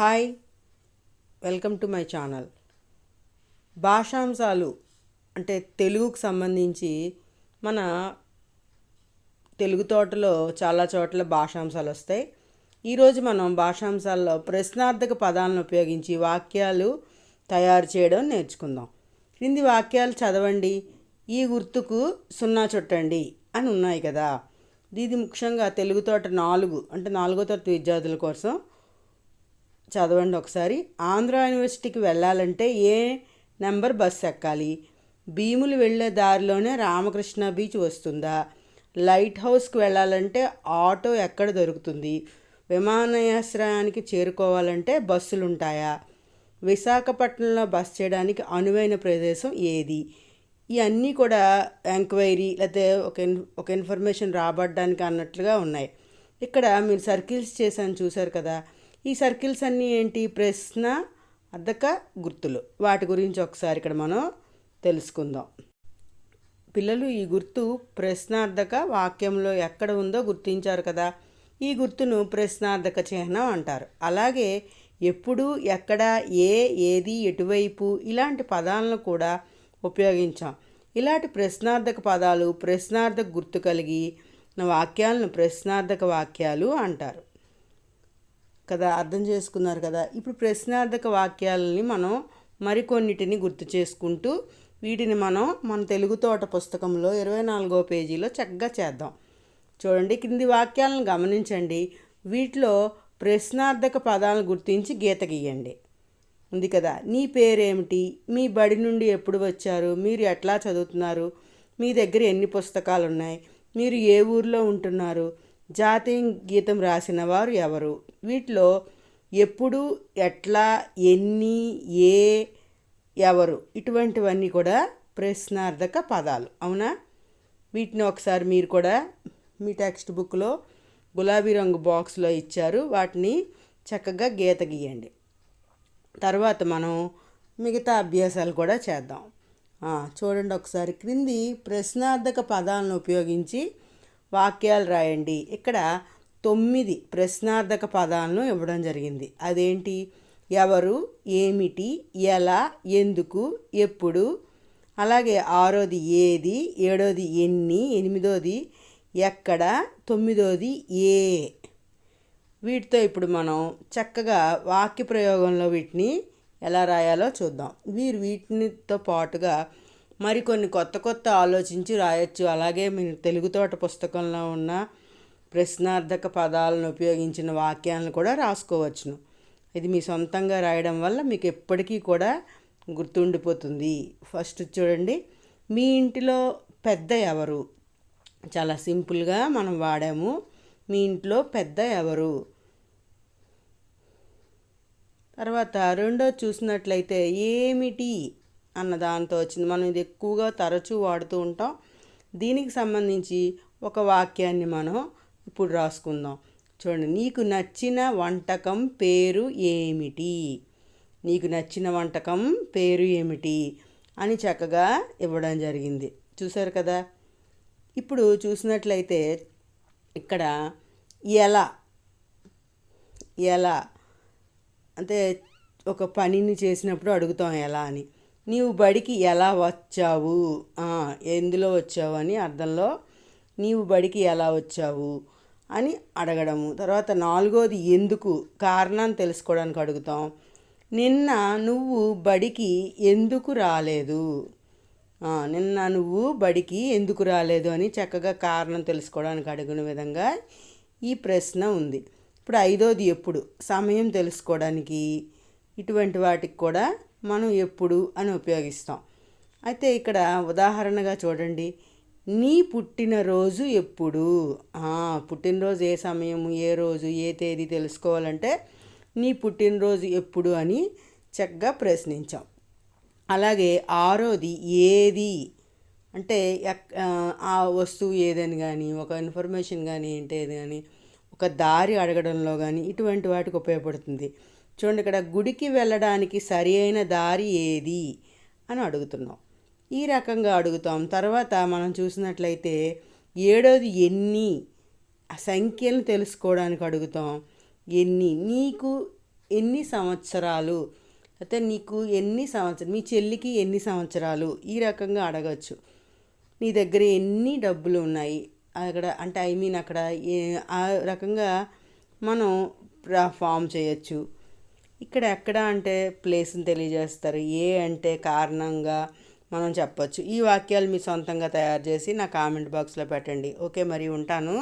Hi welcome to my channel. భాషాంశాలు అంటే తెలుగుకు సంబంధించి మన తెలుగు తోటలో చాలా చోట్ల భాషాంశాలు వస్తాయి. ఈరోజు మనం భాషాంశాల్లో ప్రశ్నార్థక పదాలను ఉపయోగించి వాక్యాలు తయారు చేయడం నేర్చుకుందాం. క్రింది వాక్యాలు చదవండి ఈ గుర్తుకు సున్నా చుట్టండి అని ఉన్నాయి కదా. ఇది ముఖ్యంగా తెలుగు తోట నాలుగు అంటే నాలుగో తరగతి విద్యార్థుల కోసం చదవండి ఒకసారి. ఆంధ్ర యూనివర్సిటీకి వెళ్ళాలంటే ఏ నెంబర్ బస్సు ఎక్కాలి? భీములు వెళ్ళే దారిలోనే రామకృష్ణ బీచ్ వస్తుందా? లైట్ హౌస్కి వెళ్ళాలంటే ఆటో ఎక్కడ దొరుకుతుంది? విమానాశ్రయానికి చేరుకోవాలంటే బస్సులు ఉంటాయా విశాఖపట్నంలో బస్ చేయడానికి అనువైన ప్రదేశం ఏది? ఇవన్నీ కూడా ఎంక్వైరీ లేకపోతే ఒక ఇన్ ఒక ఇన్ఫర్మేషన్ రాబడ్డానికి అన్నట్లుగా ఉన్నాయి. ఇక్కడ మీరు సర్కిల్స్ చేశాను చూశారు కదా? ఈ సర్కిల్స్ అన్నీ ఏంటి? ప్రశ్న అద్దక గుర్తులు. వాటి గురించి ఒకసారి ఇక్కడ మనం తెలుసుకుందాం. పిల్లలు ఈ గుర్తు ప్రశ్నార్థక వాక్యంలో ఎక్కడ ఉందో గుర్తించారు కదా. ఈ గుర్తును ప్రశ్నార్థక చిహ్నం అంటారు. అలాగే ఎప్పుడు ఎక్కడ ఏ ఏది ఎటువైపు ఇలాంటి పదాలను కూడా ఉపయోగించాం. ఇలాంటి ప్రశ్నార్థక పదాలు ప్రశ్నార్థక గుర్తు కలిగి వాక్యాలను ప్రశ్నార్థక వాక్యాలు అంటారు. కదా అర్థం చేసుకున్నారు కదా. ఇప్పుడు ప్రశ్నార్థక వాక్యాలని మనం మరికొన్నిటిని గుర్తు చేసుకుంటూ వీటిని మనం మన తెలుగు తోట పుస్తకంలో ఇరవై నాలుగో పేజీలో చక్కగా చేద్దాం. చూడండి కింది వాక్యాలను గమనించండి. వీటిలో ప్రశ్నార్థక పదాలను గుర్తించి గీత గీయండి. ఉంది కదా నీ పేరేమిటి? మీ బడి నుండి ఎప్పుడు వచ్చారు? మీరు ఎట్లా చదువుతున్నారు? మీ దగ్గర ఎన్ని పుస్తకాలు ఉన్నాయి మీరు ఏ ఊర్లో ఉంటున్నారు? జాతీయ గీతం రాసిన వారు ఎవరు? వీటిలో ఎప్పుడు ఎట్లా ఎన్ని ఏ ఎవరు? ఇటువంటివన్నీ కూడా ప్రశ్నార్థక పదాలు. అవునా? వీటిని ఒకసారి మీరు కూడా మీ టెక్స్ట్ బుక్లో గులాబీ రంగు బాక్స్లో ఇచ్చారు. వాటిని చక్కగా గీత గీయండి. తర్వాత మనం మిగతా అభ్యాసాలు కూడా చేద్దాం. చూడండి ఒకసారి. క్రింది ప్రశ్నార్థక పదాలను ఉపయోగించి వాక్యాలు రాయండి. ఇక్కడ తొమ్మిది ప్రశ్నార్థక పదాలను ఇవ్వడం జరిగింది. అదేంటి? ఎవరు ఏమిటి ఎలా ఎందుకు ఎప్పుడు? అలాగే ఆరోది ఏది ఏడోది ఎన్ని ఎనిమిదోది ఎక్కడ తొమ్మిదోది ఏ? వీటితో ఇప్పుడు మనం చక్కగా వాక్య ప్రయోగంలో వీటిని ఎలా రాయాలో చూద్దాం. వీరు వీటితో పాటుగా మరికొన్ని కొత్త కొత్త ఆలోచించి రాయొచ్చు. అలాగే మీరు తెలుగు తోట పుస్తకంలో ఉన్న ప్రశ్నార్థక పదాలను ఉపయోగించిన వాక్యాలను కూడా రాసుకోవచ్చును. ఇది మీ సొంతంగా రాయడం వల్ల మీకు ఎప్పటికీ కూడా గుర్తుండిపోతుంది. ఫస్ట్ చూడండి మీ ఇంటిలో పెద్ద ఎవరు? చాలా సింపుల్గా మనం వాడాము. మీ ఇంట్లో పెద్ద ఎవరు? తర్వాత రెండో చూసినట్లయితే ఏమిటి? అన్న దాంతో వచ్చింది. మనం ఇది ఎక్కువగా తరచూ వాడుతూ ఉంటాం. దీనికి సంబంధించి ఒక వాక్యాన్ని మనం ఇప్పుడు రాసుకుందాం. చూడండి. నీకు నచ్చిన వంటకం పేరు ఏమిటి? నీకు నచ్చిన వంటకం పేరు ఏమిటి? అని చక్కగా ఇవ్వడం జరిగింది. చూసారు కదా? ఇప్పుడు చూసినట్లయితే ఇక్కడ ఎలా ఎలా అంటే ఒక పనిని చేసినప్పుడు అడుగుతాం ఎలా అని. నీవు బడికి ఎలా వచ్చావు? ఎందులో వచ్చావు అని అర్థంలో నీవు బడికి ఎలా వచ్చావు అని అడగడము. తర్వాత నాలుగోది ఎందుకు? కారణాన్ని తెలుసుకోవడానికి అడుగుతాం. నిన్న నువ్వు బడికి ఎందుకు రాలేదు? నిన్న నువ్వు బడికి ఎందుకు రాలేదు అని చక్కగా కారణం తెలుసుకోవడానికి అడిగిన విధంగా ఈ ప్రశ్న ఉంది. ఇప్పుడు ఐదోది ఎప్పుడు? సమయం తెలుసుకోవడానికి. ఇటువంటి వాటికి కూడా మనం ఎప్పుడు అని ఉపయోగిస్తాం. అయితే ఇక్కడ ఉదాహరణగా చూడండి. నీ పుట్టినరోజు ఎప్పుడు? పుట్టినరోజు ఏ సమయం ఏ రోజు ఏ తేదీ తెలుసుకోవాలంటే నీ పుట్టినరోజు ఎప్పుడు అని చక్కగా ప్రశ్నించాం. అలాగే ఆరోది ఏది? అంటే ఎక్- ఆ, ఆ వస్తువు ఏదని కానీ ఒక ఇన్ఫర్మేషన్ కానీ ఏంటి ఏది కానీ ఒక దారి అడగడంలో కానీ ఇటువంటి వాటికి ఉపయోగపడుతుంది. చూడండి ఇక్కడ గుడికి వెళ్ళడానికి సరి అయిన దారి ఏది అని అడుగుతున్నాం. ఈ రకంగా అడుగుతాం. తర్వాత మనం చూసినట్లయితే ఏడోది ఎన్ని ఆ సంఖ్యలను తెలుసుకోవడానికి అడుగుతాం. ఎన్ని? నీకు ఎన్ని సంవత్సరాలు? అయితే నీకు ఎన్ని సంవత్సరాలు మీ చెల్లికి ఎన్ని సంవత్సరాలు? ఈ రకంగా అడగచ్చు. నీ దగ్గర ఎన్ని డబ్బులు ఉన్నాయి? అక్కడ అంటే ఐ మీన్ అక్కడ ఏ ఆ రకంగా మనం ఫామ్ చేయొచ్చు. ఇక్కడ ఎక్కడ అంటే ప్లేస్ని తెలియజేస్తారు. ఏ అంటే కారణంగా మనం చెప్పొచ్చు. ఈ వాక్యాలు మీ సొంతంగా తయారు చేసి నా కామెంట్ బాక్స్లో పెట్టండి. ఓకే మరి ఉంటాను.